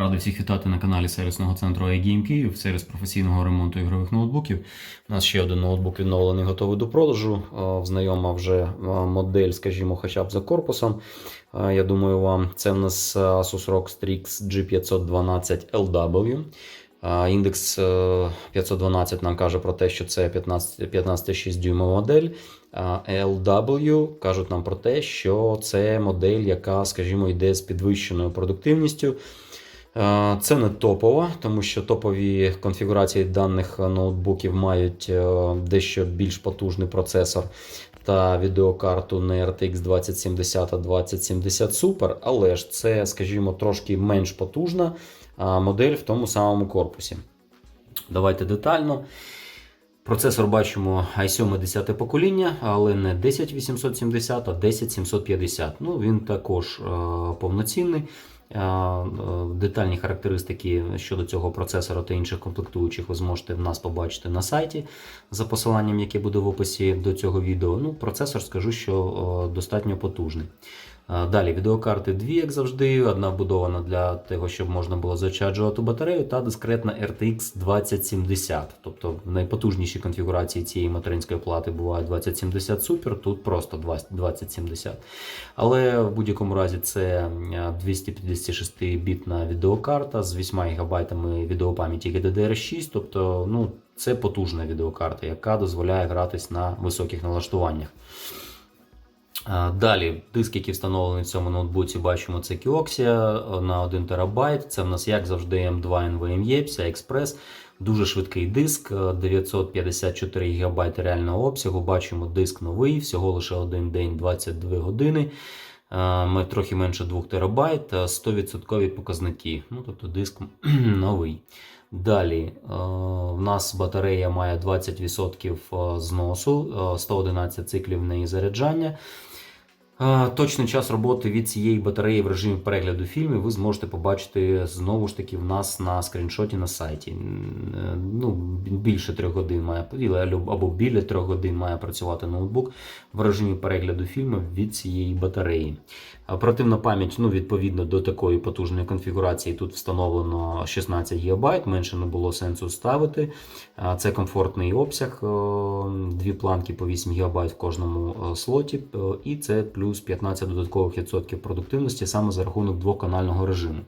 Радий всіх вітати на каналі сервісного центру iGame Київ, сервіс професійного ремонту ігрових ноутбуків. У нас ще один ноутбук відновлений, готовий до продажу. Е, Знайома вже е, модель, скажімо, хоча б за корпусом. Е, Я думаю, вам це в нас Asus ROG Strix G512 LW. Індекс е, 512 нам каже про те, що це 15 15,6 дюймова модель. LW кажуть нам про те, що це модель, яка, скажімо, йде з підвищеною продуктивністю. Е, Це не топова, тому що топові конфігурації даних ноутбуків мають е, дещо більш потужний процесор та відеокарту не RTX 2070 а 2070 Super, але ж це, скажімо, трошки менш потужна модель в тому самому корпусі. Давайте детально. Процесор бачимо i7 10 покоління, але не 10870, а 10750. Ну, він також е, повноцінний. Е, Детальні характеристики щодо цього процесора та інших комплектуючих ви зможете в нас побачити на сайті за посиланням, яке буде в описі до цього відео. Ну, процесор скажу, що е, достатньо потужний. Далі відеокарти дві, як завжди. Одна вбудована для того, щоб можна було зачарджувати батарею, та дискретна RTX 2070. Тобто в найпотужнішій конфігурації цієї материнської плати буває 2070 Super, тут просто 2070. Але в будь-якому разі це 256-бітна відеокарта з 8 ГБ відеопам'яті GDDR6. Тобто, ну, це потужна відеокарта, яка дозволяє гратись на високих налаштуваннях. Далі, диск, який встановлений в цьому ноутбуці, бачимо, це Kioxia на 1 ТБ. Це в нас, як завжди, M2 NVMe, PCI Express. Дуже швидкий диск, 954 ГБ реального обсягу. Бачимо, диск новий, всього лише один день, 22 години. А, Ми трохи менше 2 ТБ, 100% показники. Ну, тобто диск новий. Далі е, в нас батарея має 20% зносу, е, 111 циклів неї заряджання. Точний час роботи від цієї батареї в режимі перегляду фільмів ви зможете побачити знову ж таки в нас на скріншоті на сайті. Е, Ну, більше трьох годин має або біля трьох годин має працювати ноутбук в режимі перегляду фільмів від цієї батареї. Оперативна пам'ять, ну, відповідно до такої потужної конфігурації, тут встановлено 16 ГБ, менше не було сенсу ставити. Це комфортний обсяг, дві планки по 8 ГБ в кожному слоті, і це плюс 15 додаткових відсотків продуктивності саме за рахунок двоканального режиму.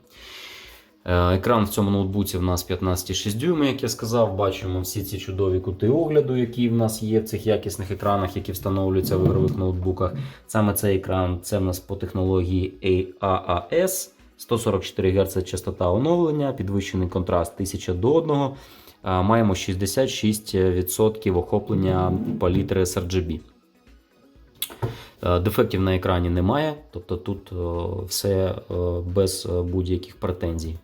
Е, Екран в цьому ноутбуці в нас 15,6 дюйма, як я сказав. Бачимо всі ці чудові кути огляду, які в нас є в цих якісних екранах, які встановлюються в ігрових ноутбуках. Саме цей екран це в нас по технології AAAS, 144 Гц частота оновлення, підвищений контраст 1000 до 1. Е, Маємо 66% охоплення палітри sRGB. Е, Дефектів на екрані немає, тобто тут все без будь-яких претензій.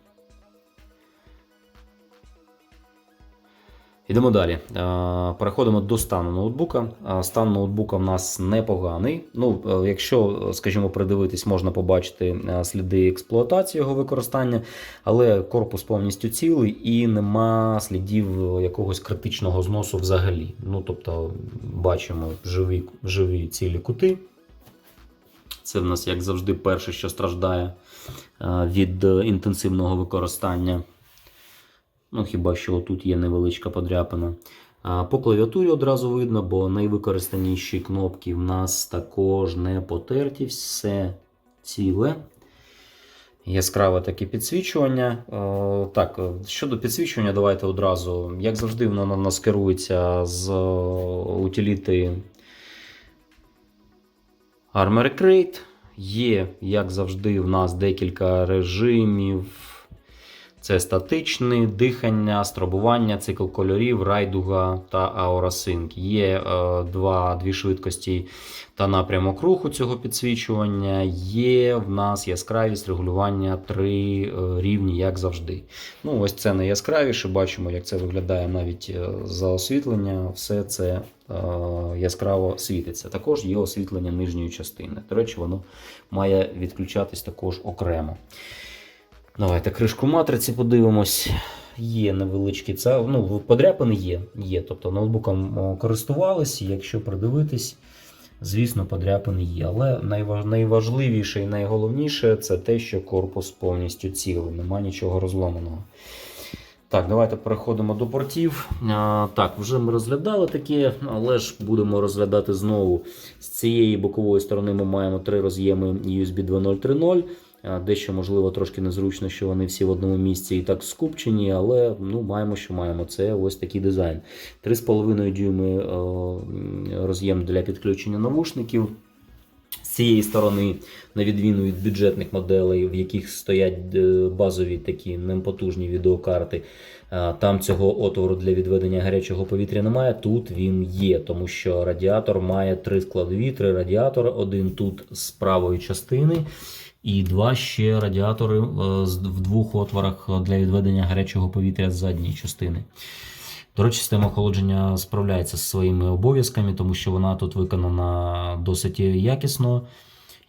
Йдемо далі. Е, Переходимо до стану ноутбука. Е, Стан ноутбука в нас непоганий. Ну, е, якщо, скажімо, придивитись, можна побачити сліди експлуатації його використання, але корпус повністю цілий і нема слідів якогось критичного зносу взагалі. Ну, тобто, бачимо живі, живі цілі кути. Це в нас, як завжди, перше, що страждає від інтенсивного використання. Ну, хіба що тут є невеличка подряпина. По клавіатурі одразу видно, бо найвикористаніші кнопки в нас також не потерті, все ціле. Яскраве таке підсвічування. Е, Так, е, щодо підсвічування, давайте одразу. Як завжди, воно на нас керується з е, утиліти Armor Crate. Є, як завжди, в нас декілька режимів. Це статичне дихання, стробування, цикл кольорів, райдуга та аурасинк. Є е, два, дві швидкості та напрямок руху цього підсвічування. Є в нас яскравість регулювання три е, рівні, як завжди. Ну, Ось це найяскравіше. Бачимо, як це виглядає навіть е, за освітлення. Все це е, яскраво світиться. Також є освітлення нижньої частини. До речі, воно має відключатись також окремо. Давайте кришку матриці подивимось. Є невеличкі це, ну, подряпини є. є. Тобто ноутбуком користувалися, якщо придивитись, звісно, подряпини є. Але найваж- найважливіше і найголовніше це те, що корпус повністю цілий, нема нічого розломаного. Так, давайте переходимо до портів. А, так, вже ми розглядали таке, але ж будемо розглядати знову. З цієї бокової сторони ми маємо три роз'єми USB 2.0.3.0. Дещо, можливо, трошки незручно, що вони всі в одному місці і так скупчені, але ну, маємо, що маємо. Це ось такий дизайн. 3,5 дюйми е, роз'єм для підключення навушників. З цієї сторони, на відміну від бюджетних моделей, в яких стоять е, базові такі непотужні відеокарти, е, там цього отвору для відведення гарячого повітря немає. Тут він є, тому що радіатор має три складові, три радіатори. Один тут з правої частини, і два ще радіатори е, в двох отворах для відведення гарячого повітря з задньої частини. До речі, система охолодження справляється зі своїми обов'язками, тому що вона тут виконана досить якісно,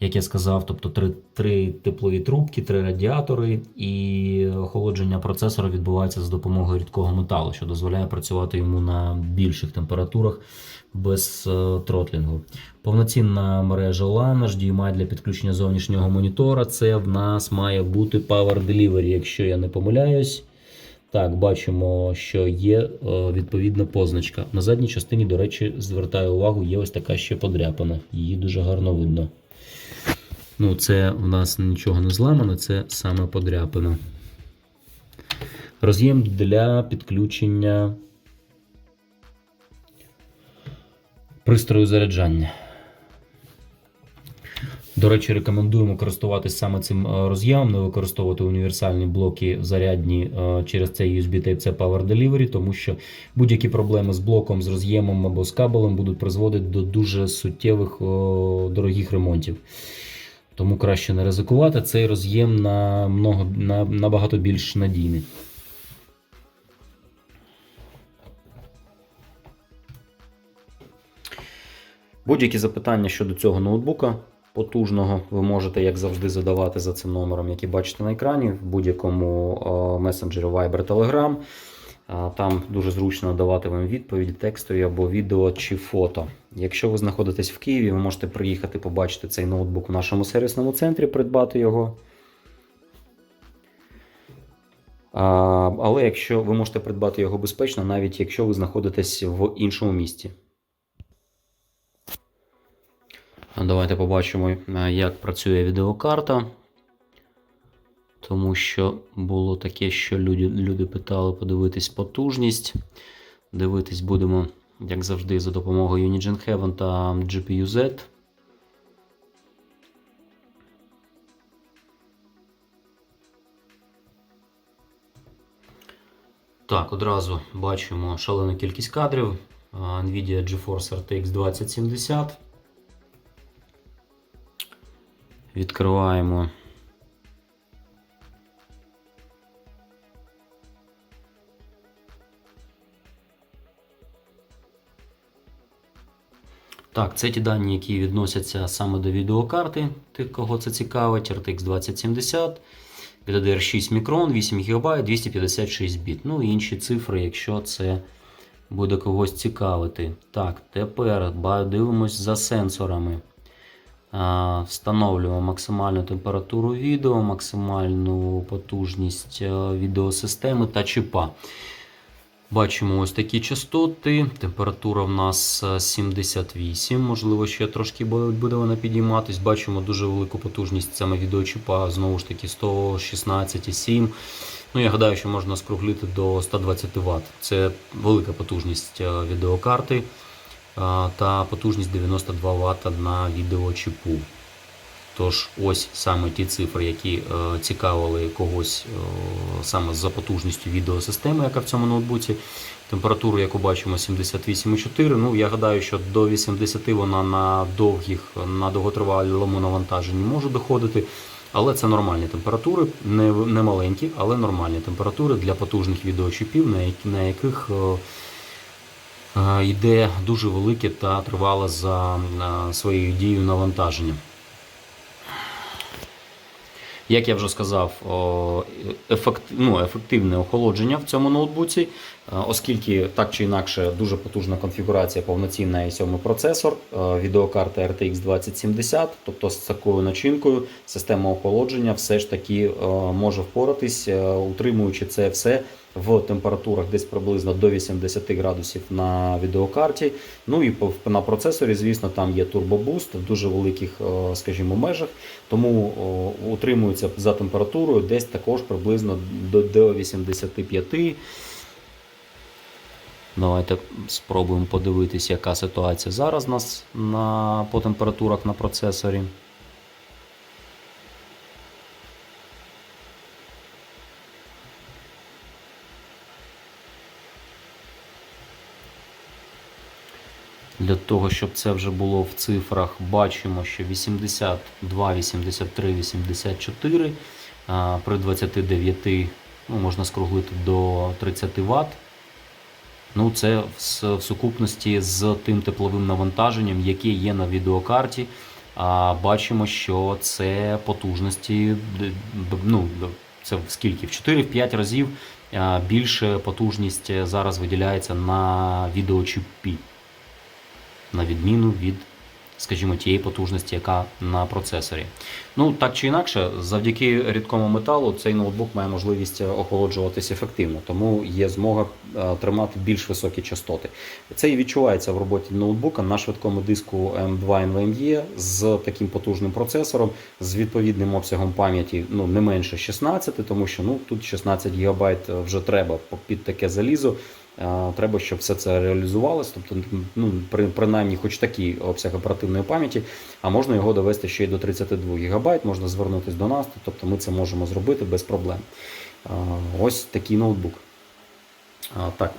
як я сказав, тобто три, три теплові трубки, три радіатори, і охолодження процесора відбувається за допомогою рідкого металу, що дозволяє працювати йому на більших температурах без е, тротлінгу. Повноцінна мережа LAN, HDMI для підключення зовнішнього монітора. Це в нас має бути Power Delivery, якщо я не помиляюсь. Так, бачимо, що є е, відповідна позначка. На задній частині, до речі, звертаю увагу, є ось така ще подряпана. Її дуже гарно видно. Ну, це в нас нічого не зламано, це саме подряпина. Роз'єм для підключення пристрою заряджання. До речі, рекомендуємо користуватись саме цим е, роз'ємом, не використовувати універсальні блоки зарядні е, через цей USB Type-C Power Delivery, тому що будь-які проблеми з блоком, з роз'ємом або з кабелем будуть призводити до дуже суттєвих дорогих ремонтів. Тому краще не ризикувати. Цей роз'єм на, много, на, набагато більш надійний. Будь-які запитання щодо цього ноутбука потужного ви можете, як завжди, задавати за цим номером, який бачите на екрані, в будь-якому е, месенджері Viber Telegram. Там дуже зручно давати вам відповіді, текстові або відео чи фото. Якщо ви знаходитесь в Києві, ви можете приїхати побачити цей ноутбук в нашому сервісному центрі, придбати його. А, Але якщо ви можете придбати його безпечно, навіть якщо ви знаходитесь в іншому місті. Давайте побачимо, е, як працює відеокарта. Тому що було таке, що люди, люди питали подивитись потужність. Дивитись будемо, як завжди, за допомогою Unigine Heaven та GPU-Z. Так, одразу бачимо шалену кількість кадрів. Nvidia GeForce RTX 2070. Відкриваємо. Так, це ті дані, які відносяться саме до відеокарти, тих, кого це цікавить, RTX 2070, GDDR6 мікрон, 8 ГБ, 256 біт. Ну і інші цифри, якщо це буде когось цікавити. Так, тепер дивимось за сенсорами. Встановлюємо максимальну температуру відео, максимальну потужність відеосистеми та чіпа. Бачимо ось такі частоти. Температура в нас е, 78, можливо, ще трошки буде буде вона підійматись. Бачимо дуже велику потужність саме відеочіпа, знову ж таки 116,7. Ну, я гадаю, що можна скруглити до 120 Вт. Це велика потужність е, відеокарти е, та потужність 92 Вт на відеочіпу. Тож, ось саме ті цифри, які е, цікавили когось е, саме за потужністю відеосистеми, яка в цьому ноутбуці. Температуру, яку бачимо, 78,4. Ну, я гадаю, що до 80 вона на довгих, на довготривалому навантаженні може доходити. Але це нормальні температури, не, не маленькі, але нормальні температури для потужних відеочіпів, на, яких е, йде дуже велике та тривале за своєю дією навантаження. Як я вже сказав, ну, ефективне охолодження в цьому ноутбуці, е, оскільки так чи інакше дуже потужна конфігурація, повноцінна i 7 процесор, е, відеокарта RTX 2070, тобто з такою начинкою система охолодження все ж таки е, може впоратись, утримуючи це все в температурах десь приблизно до 80 градусів на відеокарті. Ну і на процесорі, звісно, там є турбобуст в дуже великих, е, скажімо, межах, тому утримується за температурою десь також приблизно до 85. Давайте спробуємо подивитися, яка ситуація зараз у нас на, по температурах на процесорі. Для того, щоб це вже було в цифрах, бачимо, що 82, 83, 84 при 29 ну, можна скруглити до 30 Вт. Ну, це в, сукупності з тим тепловим навантаженням, яке є на відеокарті. А бачимо, що це потужності, ну, це в скільки? В 4-5 разів більше потужність зараз виділяється на відеочіпі на відміну від, скажімо, тієї потужності, яка на процесорі. Ну, так чи інакше, завдяки рідкому металу цей ноутбук має можливість охолоджуватись ефективно, тому є змога е, тримати більш високі частоти. Це і відчувається в роботі ноутбука на швидкому диску M2 NVMe з таким потужним процесором, з відповідним обсягом пам'яті ну, не менше 16, тому що ну, тут 16 ГБ вже треба під таке залізо. Треба, щоб все це реалізувалось, тобто, ну, при, принаймні, хоч такий обсяг оперативної пам'яті, а можна його довести ще й до 32 ГБ, можна звернутися до нас, тобто ми це можемо зробити без проблем. Ось такий ноутбук. Так,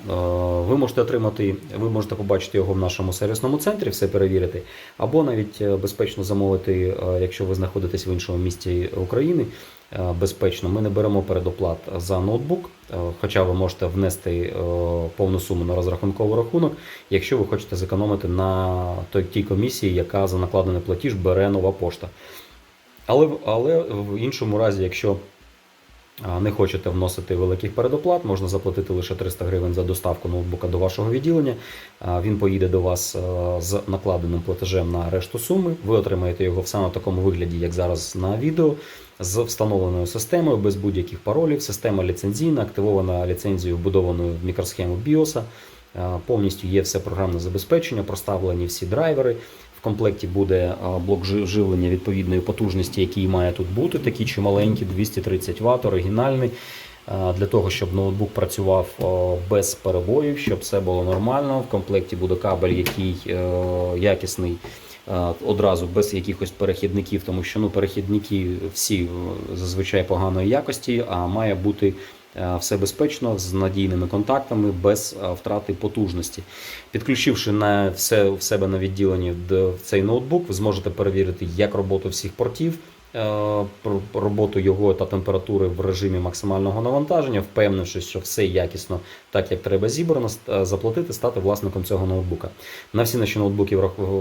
ви можете отримати, ви можете побачити його в нашому сервісному центрі, все перевірити, або навіть е, безпечно замовити, е, якщо ви знаходитесь в іншому місті України. Е, Безпечно, ми не беремо передоплат за ноутбук, е, хоча ви можете внести е, повну суму на розрахунковий рахунок, якщо ви хочете зекономити на тій комісії, яка за накладений платіж бере нова пошта. Але, в- але в іншому разі, якщо не хочете вносити великих передоплат, можна заплатити лише 300 гривень за доставку ноутбука до вашого відділення. Він поїде до вас з накладеним платежем на решту суми. Ви отримаєте його в саме такому вигляді, як зараз на відео, з встановленою системою, без будь-яких паролів. Система ліцензійна, активована ліцензією, вбудованою в мікросхему BIOS. Е, Повністю є все програмне забезпечення, проставлені всі драйвери. В комплекті буде блок живлення відповідної потужності, який має тут бути, такий чималенький, 230 Вт, оригінальний. Для того, щоб ноутбук працював без перебоїв, щоб все було нормально. В комплекті буде кабель, який е, якісний. Е, Одразу без якихось перехідників, тому що ну перехідники всі е, зазвичай поганої якості, а має бути е, все безпечно з надійними контактами, без втрати потужності. Підключивши на все в себе на відділенні в цей ноутбук, ви зможете перевірити як роботу всіх портів, роботу його та температури в режимі максимального навантаження, впевнившись, що все якісно, так як треба зібрано, е, заплатити, стати власником цього ноутбука. На всі наші ноутбуки,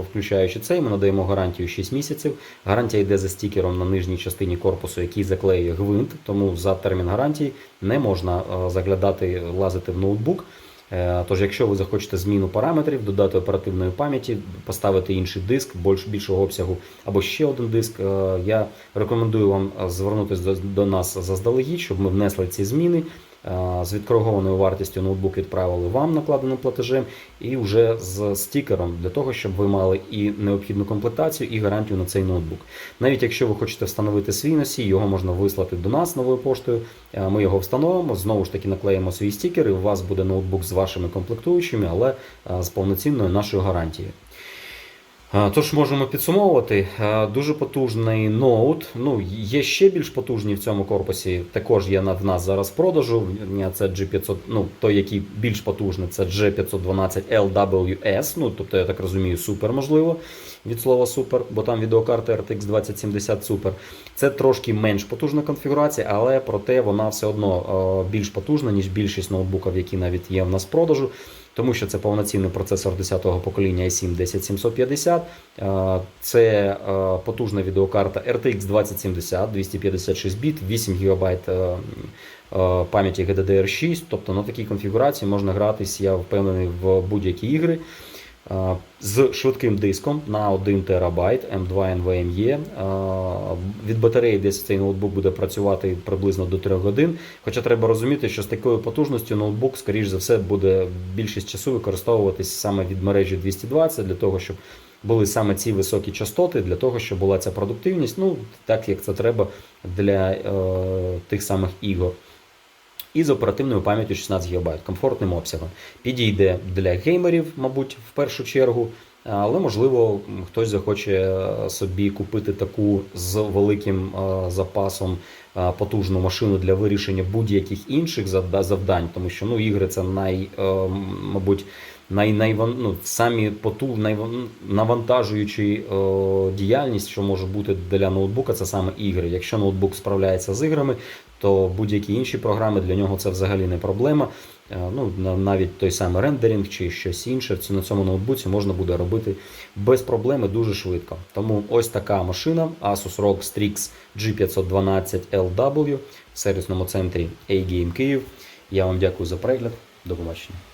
включаючи цей, ми надаємо гарантію 6 місяців. Гарантія йде за стікером на нижній частині корпусу, який заклеює гвинт, тому за термін гарантії не можна е, заглядати, лазити в ноутбук. Е, Тож, якщо ви захочете зміну параметрів, додати оперативної пам'яті, поставити інший диск більш, більшого обсягу або ще один диск, е, я рекомендую вам е, звернутися до, до нас заздалегідь, щоб ми внесли ці зміни. Е, З відкоригованою вартістю ноутбук відправили вам накладеним платежем і вже з стікером для того, щоб ви мали і необхідну комплектацію, і гарантію на цей ноутбук. Навіть якщо ви хочете встановити свій носій, його можна вислати до нас новою поштою. Е, Ми його встановимо, знову ж таки наклеїмо свій стікер, і у вас буде ноутбук з вашими комплектуючими, але е, з повноцінною нашою гарантією. Тож можемо підсумовувати. Дуже потужний ноут. Ну, є ще більш потужні в цьому корпусі. Також є в нас зараз в продажу. Це G500, ну той, який більш потужний, це G512 LWS. Ну, тобто, я так розумію, супер можливо від слова супер, бо там відеокарта RTX 2070 Super. Це трошки менш потужна конфігурація, але проте вона все одно більш потужна, ніж більшість ноутбуків, які навіть є в нас в продажу. Тому що це повноцінний процесор 10-го покоління i7 10750. Е, Це е, потужна відеокарта RTX 2070, 256 біт, 8 ГБ е, пам'яті GDDR6. Тобто на такій конфігурації можна гратись, я впевнений, в будь-які ігри. З швидким диском на 1 ТБ M2 NVMe. Від батареї десь цей ноутбук буде працювати приблизно до 3 годин. Хоча треба розуміти, що з такою потужністю ноутбук, скоріш за все, буде більшість часу використовуватись саме від мережі 220 для того, щоб були саме ці високі частоти, для того, щоб була ця продуктивність, ну так як це треба для е, тих самих ігор. І з оперативною пам'яттю 16 ГБ, комфортним обсягом. Підійде для геймерів, мабуть, в першу чергу. Але можливо хтось захоче е, собі купити таку з великим е, запасом е, потужну машину для вирішення будь-яких інших завдань, тому що ну, ігри це най, мабуть, най, най, ну, самі потуг, най, навантажуючі е, діяльність, що може бути для ноутбука, це саме ігри. Якщо ноутбук справляється з іграми, то будь-які інші програми для нього це взагалі не проблема. Е, Ну, навіть той самий рендеринг чи щось інше на цьому ноутбуці можна буде робити без проблеми дуже швидко. Тому ось така машина Asus ROG Strix G512LW в сервісному центрі A-Game Київ. Я вам дякую за перегляд. До побачення.